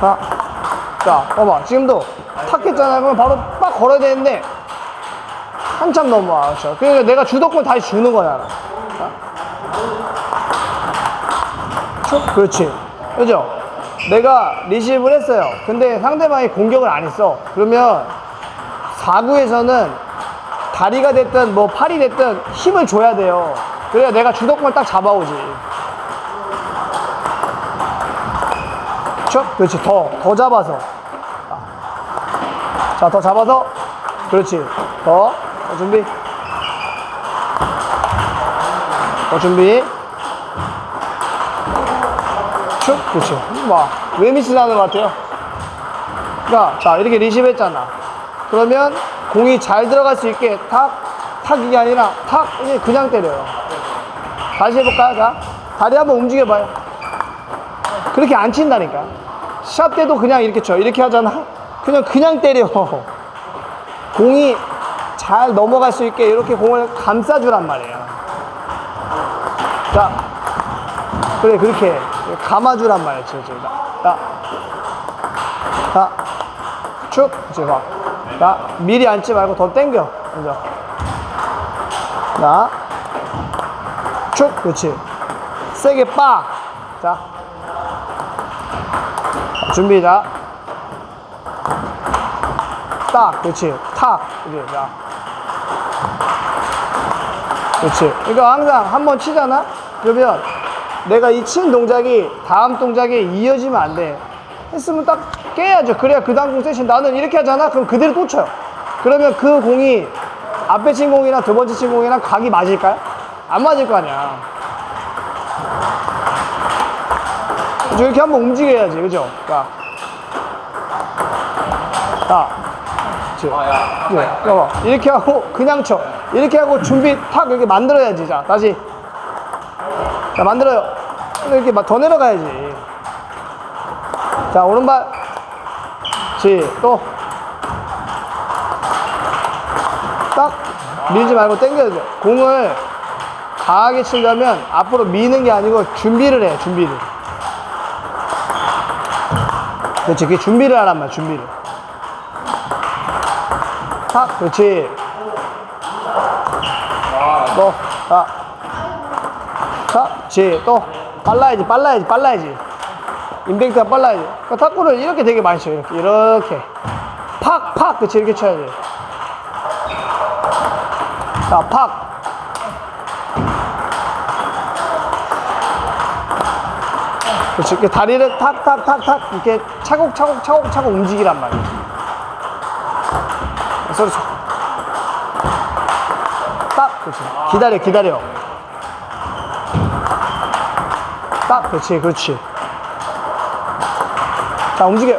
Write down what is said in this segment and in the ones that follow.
자, 자, 봐봐. 지금도 탁 했잖아요. 그러면 바로 빡 걸어야 되는데, 한참 넘어와. 그렇죠. 그러니까 내가 주도권 다시 주는 거잖아. 자. 쭉, 그렇지. 그죠? 내가 리시브를 했어요. 근데 상대방이 공격을 안 했어. 그러면 4구에서는 다리가 됐든 뭐 팔이 됐든 힘을 줘야 돼요. 그래야 내가 주도권을 딱 잡아오지. 쭉, 그렇지. 더, 더 잡아서. 자, 더 잡아서. 그렇지. 더. 더 준비. 더 준비. 쭉. 그렇지. 와, 왜 미스나는 것 같아요? 그러니까, 자, 이렇게 리시브 했잖아. 그러면 공이 잘 들어갈 수 있게 탁, 탁이 아니라 탁, 이게 그냥 때려요. 다시 해볼까요? 자, 다리 한번 움직여봐요. 그렇게 안 친다니까. 샷 때도 그냥 이렇게 쳐. 이렇게 하잖아. 그냥, 그냥 때려. 공이 잘 넘어갈 수 있게 이렇게 공을 감싸주란 말이에요. 자, 그래, 그렇게 감아주란 말이야, 지금. 지금. 자, 자, 축. 봐. 자, 미리 앉지 말고 더 당겨. 앉아. 자, 축. 그렇지. 세게 빡. 자. 준비, 자. 딱, 그렇지. 탁. 이렇게, 자. 그렇지. 그러니까 항상 한 번 치잖아? 그러면 내가 이 친 동작이 다음 동작에 이어지면 안 돼. 했으면 딱 깨야죠. 그래야 그 다음 공 세신 나는 이렇게 하잖아? 그럼 그대로 또 쳐요. 그러면 그 공이 앞에 친 공이랑 두 번째 친 공이랑 각이 맞을까요? 안 맞을 거 아니야. 이렇게 한번 움직여야지. 그죠? 자. 자. 그치? 네, 봐봐. 이렇게 하고 그냥 쳐. 이렇게 하고 준비 탁 이렇게 만들어야지. 자, 다시. 자, 만들어요. 이렇게 막 더 내려가야지. 자, 오른발. 지, 또. 딱 밀지 말고 당겨야 돼. 공을 강하게 치려면 앞으로 미는 게 아니고 준비를 해, 준비를. 그렇지, 그게 준비를 하란 말이야, 준비를. 탁, 그렇지. 또, 자. 자, 지, 또. 빨라야지, 빨라야지, 빨라야지. 임팩트가 빨라야지. 그 탁구를 이렇게 되게 많이 쳐요, 이렇게. 이렇게. 팍, 팍, 그렇지, 이렇게 쳐야 돼. 자, 팍. 그렇지. 이렇게 다리를 탁, 탁, 탁, 탁. 이렇게 차곡차곡, 차곡차곡 움직이란 말이야. 소리 쳐. 딱, 그렇지. 기다려, 기다려. 딱, 그렇지, 그렇지. 자, 움직여.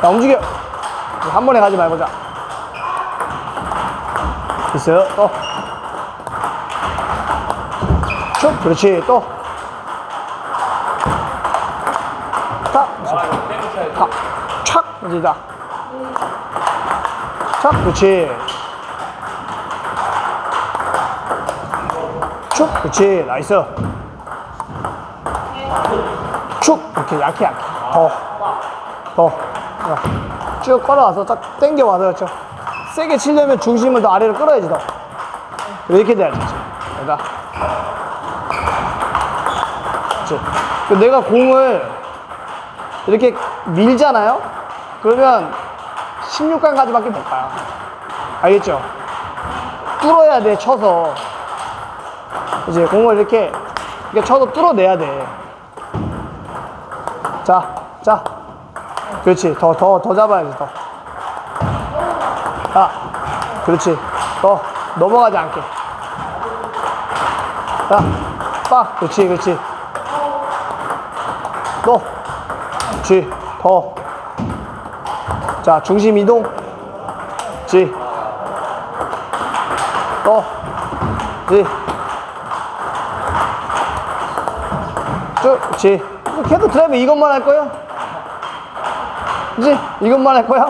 자, 움직여. 한 번에 가지 말고, 자. 있어요. 또. 쭉. 그렇지. 또. 탁. 착. 그렇지. 다. 착. 그렇지. 축. 그렇지. 나이스. 축. 이렇게 약해, 약해. 더. 더. 자, 쭉 걸어와서 딱 당겨와서 그렇죠. 세게 치려면 중심을 더 아래로 끌어야지 더. 이렇게 돼야지. 내가. 그렇지. 그 내가 공을 이렇게 밀잖아요? 그러면 16강까지밖에 못 가요. 알겠죠? 뚫어야 돼, 쳐서. 이제 공을 이렇게, 이렇게 쳐서 뚫어내야 돼. 자, 자. 그렇지. 더, 더, 더 잡아야지, 더. 자, 그렇지. 더, 넘어가지 않게. 자, 빡. 그렇지, 그렇지. 또. 그렇지. 더. 자, 중심 이동. 그렇지. 또. 그렇지. 쭉, 그렇지. 걔도 드라이브 이것만 할 거야? 그지? 이것만 할 거야?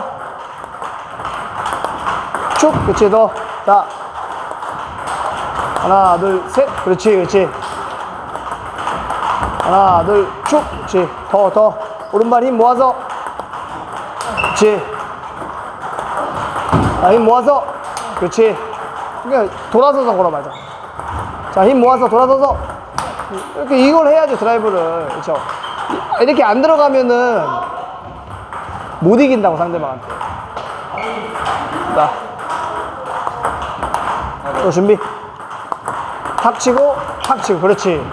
쭉, 그치, 너. 자. 하나, 둘, 셋. 그렇지, 그렇지. 하나, 둘, 쭉. 그렇지. 더, 더. 오른발 힘 모아서. 그렇지. 자, 힘 모아서. 그렇지. 그러니까 돌아서서 걸어봐자. 자, 힘 모아서 돌아서서. 이렇게 이걸 해야죠, 드라이브를. 그렇죠. 이렇게 안 들어가면은 못 이긴다고, 상대방한테. 자. 또 준비. 탁 치고, 탁 치고. 그렇지.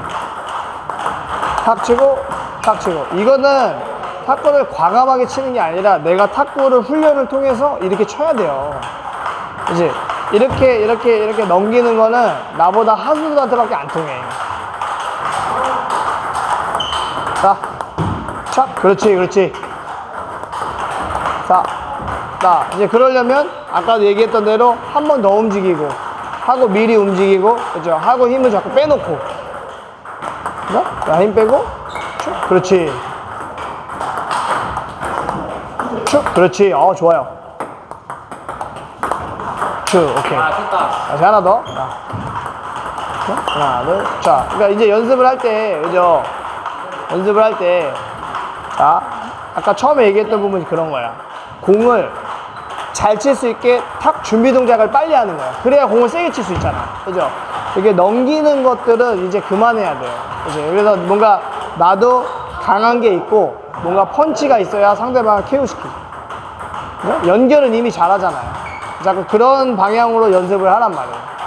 탁 치고 탁 치고 이거는 탁구를 과감하게 치는 게 아니라 내가 탁구를 훈련을 통해서 이렇게 쳐야 돼요 이제 이렇게 이렇게 이렇게 넘기는 거는 나보다 하수들한테밖에 안 통해 자, 착, 그렇지, 그렇지. 자, 자, 이제 그러려면 아까도 얘기했던 대로 한 번 더 움직이고 하고 미리 움직이고 그죠? 하고 힘을 자꾸 빼놓고 자, 자, 힘 빼고, 쭉, 그렇지. 쭉, 그렇지. 어, 좋아요. 쭉, 오케이. 아, 됐다. 다시 하나 더. 자. 자, 하나, 둘. 자, 그러니까 이제 연습을 할 때, 그죠? 연습을 할 때, 자, 아까 처음에 얘기했던 부분이 그런 거야. 공을 잘 칠 수 있게 탁 준비 동작을 빨리 하는 거야. 그래야 공을 세게 칠 수 있잖아. 그죠? 이게 넘기는 것들은 이제 그만해야 돼요. 그죠? 그래서 뭔가 나도 강한 게 있고 뭔가 펀치가 있어야 상대방을. 그죠? 연결은 이미 잘하잖아요. 자꾸 그런 방향으로 연습을 하란 말이에요.